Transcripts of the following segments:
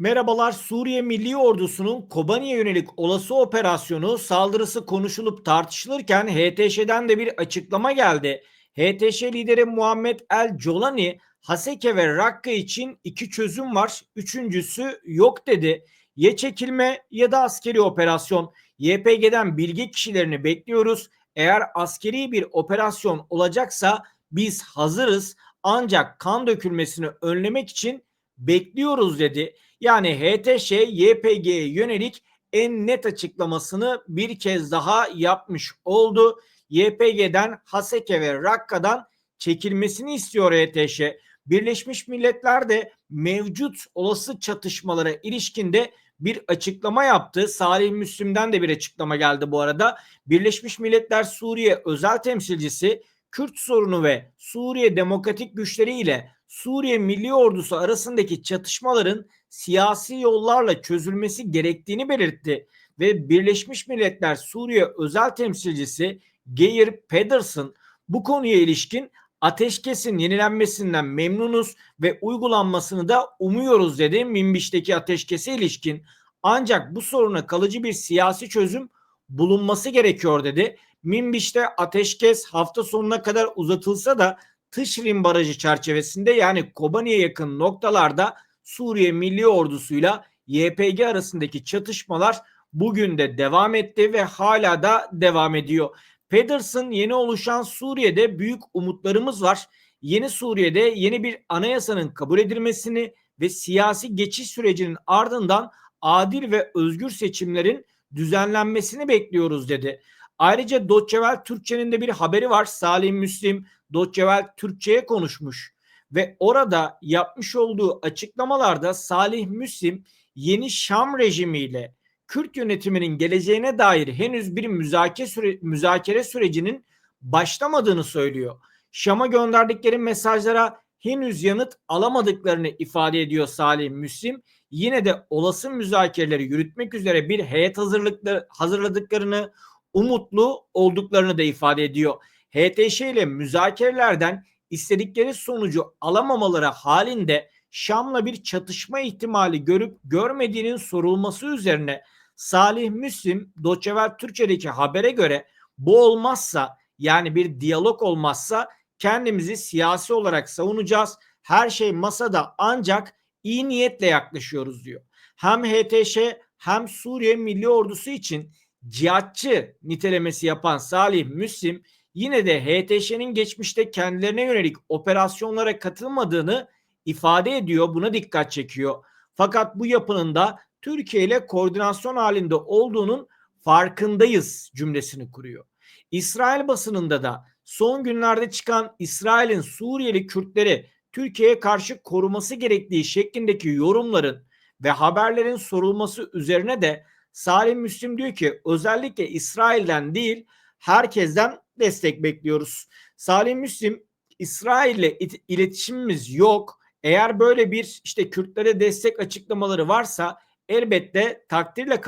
Merhabalar Suriye Milli Ordusu'nun Kobani'ye yönelik olası operasyonu saldırısı konuşulup tartışılırken HTŞ'den de bir açıklama geldi. HTŞ lideri Muhammed El Colani Haseke ve Rakka için iki çözüm var. Üçüncüsü yok dedi. Ya çekilme ya da askeri operasyon. YPG'den bilgi kişilerini bekliyoruz. Eğer askeri bir operasyon olacaksa biz hazırız. Ancak kan dökülmesini önlemek için bekliyoruz dedi. Yani HTŞ YPG'ye yönelik en net açıklamasını bir kez daha yapmış oldu. YPG'den Haseke ve Rakka'dan çekilmesini istiyor HTŞ. Birleşmiş Milletler de mevcut olası çatışmalara ilişkinde bir açıklama yaptı. Salih Müslim'den de bir açıklama geldi bu arada. Birleşmiş Milletler Suriye özel temsilcisi Kürt sorunu ve Suriye demokratik güçleri ile Suriye Milli Ordusu arasındaki çatışmaların siyasi yollarla çözülmesi gerektiğini belirtti ve Birleşmiş Milletler Suriye özel temsilcisi Geir Pedersen bu konuya ilişkin ateşkesin yenilenmesinden memnunuz ve uygulanmasını da umuyoruz dedi Minbiş'teki ateşkese ilişkin. Ancak bu soruna kalıcı bir siyasi çözüm bulunması gerekiyor dedi. Minbiş'te ateşkes hafta sonuna kadar uzatılsa da Tışrin Barajı çerçevesinde yani Kobani'ye yakın noktalarda Suriye Milli Ordusu'yla YPG arasındaki çatışmalar bugün de devam etti ve hala da devam ediyor. Pedersen yeni oluşan Suriye'de büyük umutlarımız var. Yeni Suriye'de yeni bir anayasanın kabul edilmesini ve siyasi geçiş sürecinin ardından adil ve özgür seçimlerin düzenlenmesini bekliyoruz dedi. Ayrıca Doçevel Türkçe'nin de bir haberi var. Salim Müslim Doçevel Türkçe'ye konuşmuş ve orada yapmış olduğu açıklamalarda Salih Müslim yeni Şam rejimiyle Kürt yönetiminin geleceğine dair henüz bir müzakere, süre, müzakere sürecinin başlamadığını söylüyor. Şam'a gönderdikleri mesajlara henüz yanıt alamadıklarını ifade ediyor Salih Müslim. Yine de olası müzakereleri yürütmek üzere bir heyet hazırlıkları hazırladıklarını, umutlu olduklarını da ifade ediyor. HTŞ ile müzakerelerden istedikleri sonucu alamamaları halinde Şam'la bir çatışma ihtimali görüp görmediğinin sorulması üzerine Salih Müslim Doçevel Türkçe'deki habere göre bu olmazsa yani bir diyalog olmazsa kendimizi siyasi olarak savunacağız. Her şey masada ancak iyi niyetle yaklaşıyoruz diyor. Hem HTŞ hem Suriye Milli Ordusu için cihatçı nitelemesi yapan Salih Müslim yine de HTŞ'nin geçmişte kendilerine yönelik operasyonlara katılmadığını ifade ediyor. Buna dikkat çekiyor. Fakat bu yapının da Türkiye ile koordinasyon halinde olduğunun farkındayız cümlesini kuruyor. İsrail basınında da son günlerde çıkan İsrail'in Suriyeli Kürtleri Türkiye'ye karşı koruması gerektiği şeklindeki yorumların ve haberlerin sorulması üzerine de Salim Müslim diyor ki özellikle İsrail'den değil herkesten destek bekliyoruz. Salim Müslim İsrail ile iletişimimiz yok. Eğer böyle bir işte Kürtlere destek açıklamaları varsa elbette takdirle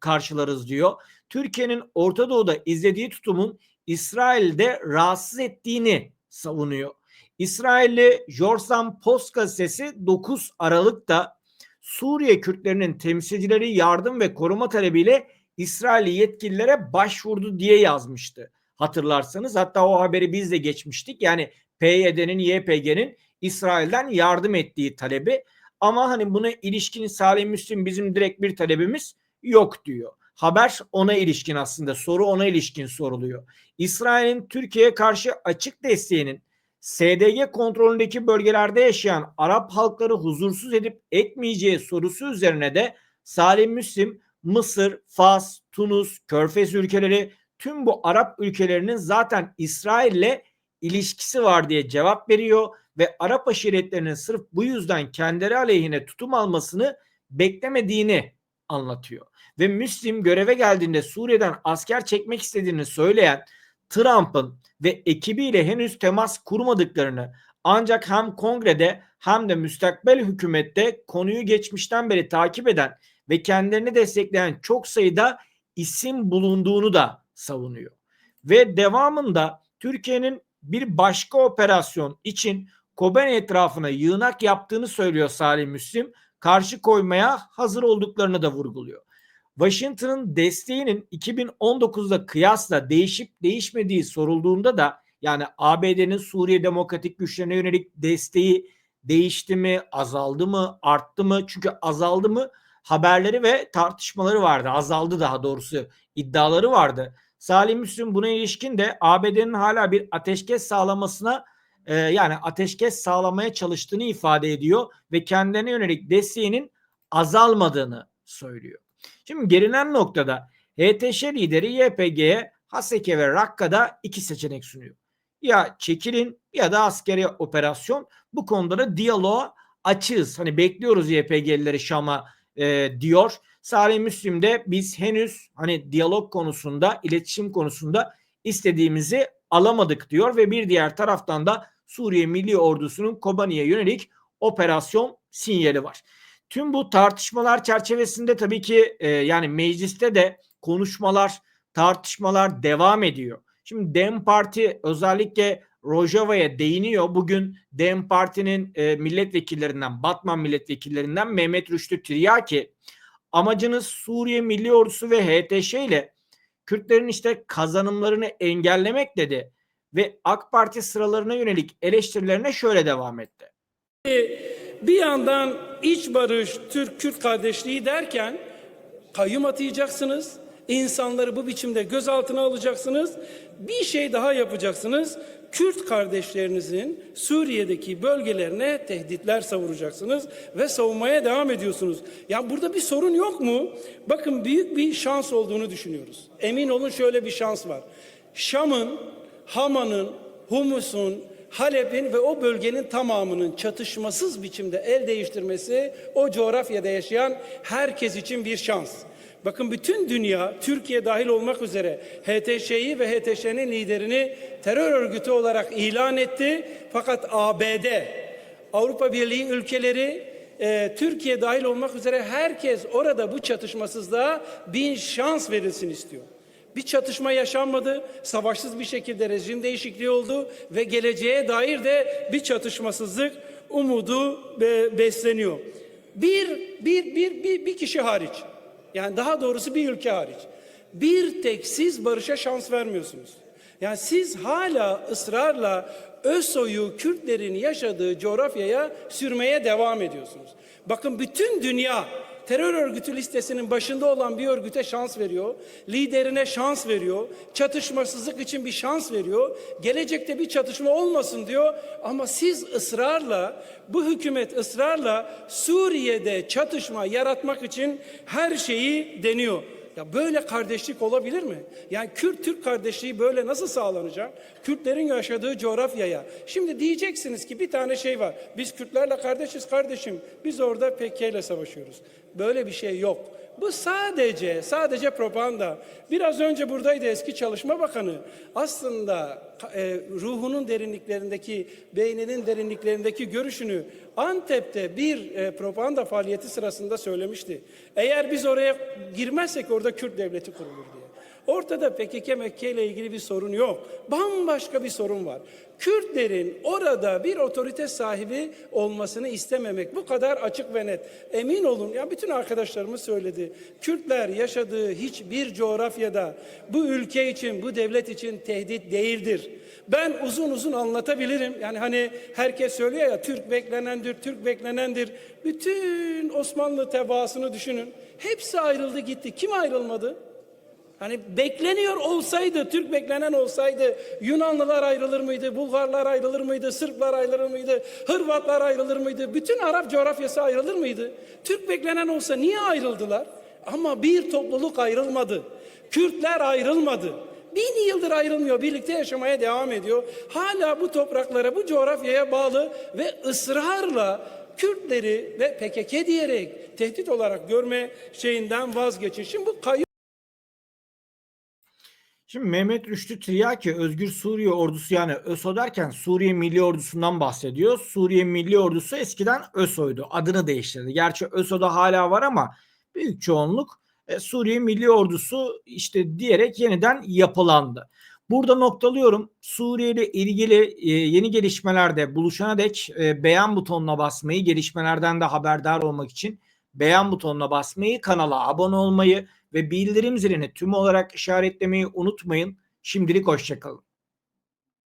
karşılarız diyor. Türkiye'nin Orta Doğu'da izlediği tutumun İsrail'de rahatsız ettiğini savunuyor. İsrailli Jorsan Post gazetesi 9 Aralık'ta Suriye Kürtlerinin temsilcileri yardım ve koruma talebiyle İsrailli yetkililere başvurdu diye yazmıştı. Hatırlarsanız hatta o haberi biz de geçmiştik. Yani PYD'nin, YPG'nin İsrail'den yardım ettiği talebi ama hani buna ilişkin Salih Müslim bizim direkt bir talebimiz yok diyor. Haber ona ilişkin aslında soru ona ilişkin soruluyor. İsrail'in Türkiye'ye karşı açık desteğinin SDG kontrolündeki bölgelerde yaşayan Arap halkları huzursuz edip etmeyeceği sorusu üzerine de Salim Müslim Mısır, Fas, Tunus, Körfez ülkeleri tüm bu Arap ülkelerinin zaten İsrail'le ilişkisi var diye cevap veriyor ve Arap aşiretlerinin sırf bu yüzden kendileri aleyhine tutum almasını beklemediğini anlatıyor. Ve Müslim göreve geldiğinde Suriye'den asker çekmek istediğini söyleyen Trump'ın ve ekibiyle henüz temas kurmadıklarını ancak hem kongrede hem de müstakbel hükümette konuyu geçmişten beri takip eden ve kendilerini destekleyen çok sayıda isim bulunduğunu da savunuyor. Ve devamında Türkiye'nin bir başka operasyon için Kobani etrafına yığınak yaptığını söylüyor Salih Müslim. karşı koymaya hazır olduklarını da vurguluyor. Washington'ın desteğinin 2019'da kıyasla değişip değişmediği sorulduğunda da yani ABD'nin Suriye Demokratik Güçlerine yönelik desteği değişti mi, azaldı mı, arttı mı? Çünkü azaldı mı haberleri ve tartışmaları vardı. Azaldı daha doğrusu iddiaları vardı. Salih Müslim buna ilişkin de ABD'nin hala bir ateşkes sağlamasına e, yani ateşkes sağlamaya çalıştığını ifade ediyor ve kendilerine yönelik desteğinin azalmadığını söylüyor. Şimdi gelinen noktada HTŞ lideri YPG'ye Haseke ve Rakka'da iki seçenek sunuyor. Ya çekilin ya da askeri operasyon. Bu konuda da diyaloğa açığız. Hani bekliyoruz YPG'lileri Şam'a e, diyor. Salih Müslim de biz henüz hani diyalog konusunda, iletişim konusunda istediğimizi alamadık diyor ve bir diğer taraftan da Suriye Milli Ordusu'nun Kobani'ye yönelik operasyon sinyali var. Tüm bu tartışmalar çerçevesinde tabii ki e, yani mecliste de konuşmalar, tartışmalar devam ediyor. Şimdi Dem Parti özellikle Rojava'ya değiniyor. Bugün Dem Parti'nin e, milletvekillerinden, Batman milletvekillerinden Mehmet Rüştü Tiryaki amacınız Suriye Milli Ordusu ve HTŞ ile Kürtlerin işte kazanımlarını engellemek dedi ve AK Parti sıralarına yönelik eleştirilerine şöyle devam etti. Bir yandan iç barış, Türk-Kürt kardeşliği derken kayyum atayacaksınız. İnsanları bu biçimde gözaltına alacaksınız. Bir şey daha yapacaksınız. Kürt kardeşlerinizin Suriye'deki bölgelerine tehditler savuracaksınız ve savunmaya devam ediyorsunuz. Ya burada bir sorun yok mu? Bakın büyük bir şans olduğunu düşünüyoruz. Emin olun şöyle bir şans var. Şam'ın, Hama'nın, Humus'un, Halep'in ve o bölgenin tamamının çatışmasız biçimde el değiştirmesi o coğrafyada yaşayan herkes için bir şans. Bakın bütün dünya Türkiye dahil olmak üzere HTŞ'yi ve HTŞ'nin liderini terör örgütü olarak ilan etti. Fakat ABD, Avrupa Birliği ülkeleri e, Türkiye dahil olmak üzere herkes orada bu çatışmasızlığa bir şans verilsin istiyor. Bir çatışma yaşanmadı. Savaşsız bir şekilde rejim değişikliği oldu ve geleceğe dair de bir çatışmasızlık umudu be, besleniyor. Bir, bir, bir, bir, bir kişi hariç. Yani daha doğrusu bir ülke hariç. Bir tek siz barışa şans vermiyorsunuz. Yani siz hala ısrarla ÖSO'yu Kürtlerin yaşadığı coğrafyaya sürmeye devam ediyorsunuz. Bakın bütün dünya terör örgütü listesinin başında olan bir örgüte şans veriyor. Liderine şans veriyor. Çatışmasızlık için bir şans veriyor. Gelecekte bir çatışma olmasın diyor. Ama siz ısrarla, bu hükümet ısrarla Suriye'de çatışma yaratmak için her şeyi deniyor. Ya böyle kardeşlik olabilir mi? Yani Kürt-Türk kardeşliği böyle nasıl sağlanacak? Kürtlerin yaşadığı coğrafyaya. Şimdi diyeceksiniz ki bir tane şey var. Biz Kürtlerle kardeşiz kardeşim. Biz orada PKK ile savaşıyoruz. Böyle bir şey yok. Bu sadece sadece propaganda. Biraz önce buradaydı eski Çalışma Bakanı. Aslında e, ruhunun derinliklerindeki, beyninin derinliklerindeki görüşünü Antep'te bir e, propaganda faaliyeti sırasında söylemişti. Eğer biz oraya girmezsek orada Kürt devleti kurulur diye. Ortada PKK Mekke ile ilgili bir sorun yok. Bambaşka bir sorun var. Kürtlerin orada bir otorite sahibi olmasını istememek bu kadar açık ve net. Emin olun ya bütün arkadaşlarımız söyledi. Kürtler yaşadığı hiçbir coğrafyada bu ülke için, bu devlet için tehdit değildir. Ben uzun uzun anlatabilirim. Yani hani herkes söylüyor ya Türk beklenendir, Türk beklenendir. Bütün Osmanlı tebaasını düşünün. Hepsi ayrıldı gitti. Kim ayrılmadı? Hani bekleniyor olsaydı, Türk beklenen olsaydı Yunanlılar ayrılır mıydı, Bulgarlar ayrılır mıydı, Sırplar ayrılır mıydı, Hırvatlar ayrılır mıydı, bütün Arap coğrafyası ayrılır mıydı? Türk beklenen olsa niye ayrıldılar? Ama bir topluluk ayrılmadı. Kürtler ayrılmadı. Bin yıldır ayrılmıyor, birlikte yaşamaya devam ediyor. Hala bu topraklara, bu coğrafyaya bağlı ve ısrarla Kürtleri ve PKK diyerek tehdit olarak görme şeyinden vazgeçin. Şimdi bu kayıp Şimdi Mehmet Rüştü Tiryaki Özgür Suriye Ordusu yani ÖSO derken Suriye Milli Ordusu'ndan bahsediyor. Suriye Milli Ordusu eskiden ÖSO'ydu. Adını değiştirdi. Gerçi ÖSO'da hala var ama büyük çoğunluk e, Suriye Milli Ordusu işte diyerek yeniden yapılandı. Burada noktalıyorum. Suriye ile ilgili e, yeni gelişmelerde buluşana dek e, beğen butonuna basmayı, gelişmelerden de haberdar olmak için beğen butonuna basmayı, kanala abone olmayı ve bildirim zilini tüm olarak işaretlemeyi unutmayın. Şimdilik hoşçakalın.